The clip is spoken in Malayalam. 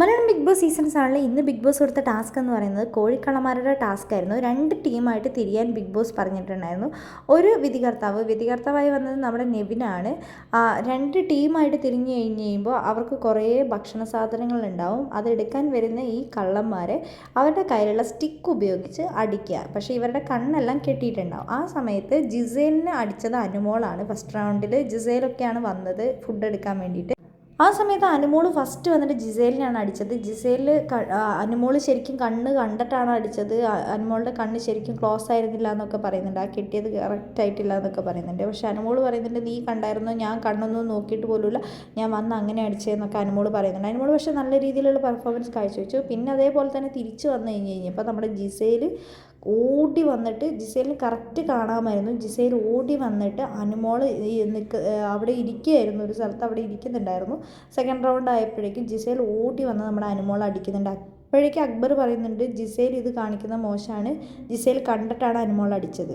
മലയാളം ബിഗ് ബോസ് സീസൺ സെവനിൽ ഇന്ന് ബിഗ് ബോസ് കൊടുത്ത ടാസ്ക് എന്ന് പറയുന്നത് കോഴിക്കളമാരുടെ ടാസ്ക് ആയിരുന്നു. രണ്ട് ടീമായിട്ട് തിരിയാൻ ബിഗ് ബോസ് പറഞ്ഞിട്ടുണ്ടായിരുന്നു. ഒരു വിധികർത്താവ് വിധികർത്താവായി വന്നത് നമ്മുടെ നെവിനാണ് രണ്ട് ടീമായിട്ട് തിരിഞ്ഞു കഴിഞ്ഞ് കഴിയുമ്പോൾ അവർക്ക് കുറേ ഭക്ഷണ സാധനങ്ങൾ ഉണ്ടാവും. അതെടുക്കാൻ വരുന്ന ഈ കള്ളന്മാരെ അവരുടെ കയ്യിലുള്ള സ്റ്റിക്ക് ഉപയോഗിച്ച് അടിക്കുക. പക്ഷേ ഇവരുടെ കണ്ണെല്ലാം കെട്ടിയിട്ടുണ്ടാവും. ആ സമയത്ത് ജിസേലിനെ അടിച്ചത് അനുമോളാണ്. ഫസ്റ്റ് റൗണ്ടിൽ ജിസേലൊക്കെയാണ് വന്നത് ഫുഡ് എടുക്കാൻ വേണ്ടിയിട്ട്. ആ സമയത്ത് അനുമോൾ ഫസ്റ്റ് വന്നിട്ട് ജിസേലിനാണ് അടിച്ചത്. ജിസേലിൽ അനുമോൾ ശരിക്കും കണ്ണ് കണ്ടിട്ടാണ് അടിച്ചത്. അനുമോളുടെ കണ്ണ് ശരിക്കും ക്ലോസ് ആയിരുന്നില്ല എന്നൊക്കെ പറയുന്നുണ്ട്. ആ കിട്ടിയത് കറക്റ്റ് ആയിട്ടില്ല എന്നൊക്കെ പറയുന്നുണ്ട്. പക്ഷേ അനുമോൾ പറയുന്നുണ്ട് നീ കണ്ടായിരുന്നോ? ഞാൻ കണ്ണൊന്നും നോക്കിയിട്ട് പോലുമില്ല. ഞാൻ വന്ന് അങ്ങനെ അടിച്ചതെന്നൊക്കെ അനുമോൾ പറയുന്നുണ്ട്. അനുമോൾ പക്ഷേ നല്ല രീതിയിലുള്ള പെർഫോമൻസ് കാഴ്ചവെച്ചു. പിന്നെ അതേപോലെ തന്നെ തിരിച്ച് വന്നു കഴിഞ്ഞ് കഴിഞ്ഞപ്പോൾ നമ്മുടെ ജിസേൽ ഓടി വന്നിട്ട് ജിസേലിന് കറക്റ്റ് കാണാമായിരുന്നു. ജിസേൽ ഓടി വന്നിട്ട് അനുമോൾ ഈ നിൽക്ക് അവിടെ ഇരിക്കുകയായിരുന്നു. ഒരു സ്ഥലത്ത് അവിടെ ഇരിക്കുന്നുണ്ടായിരുന്നു. സെക്കൻഡ് റൗണ്ട് ആയപ്പോഴേക്കും ജിസേൽ ഓടി വന്ന് നമ്മുടെ അനുമോൾ അടിക്കുന്നുണ്ട്. അപ്പോഴേക്കും അക്ബർ പറയുന്നുണ്ട് ജിസേൽ ഇത് കാണിക്കുന്ന മോശമാണ് ജിസേൽ കണ്ടിട്ടാണ് അനുമോൾ അടിച്ചത്.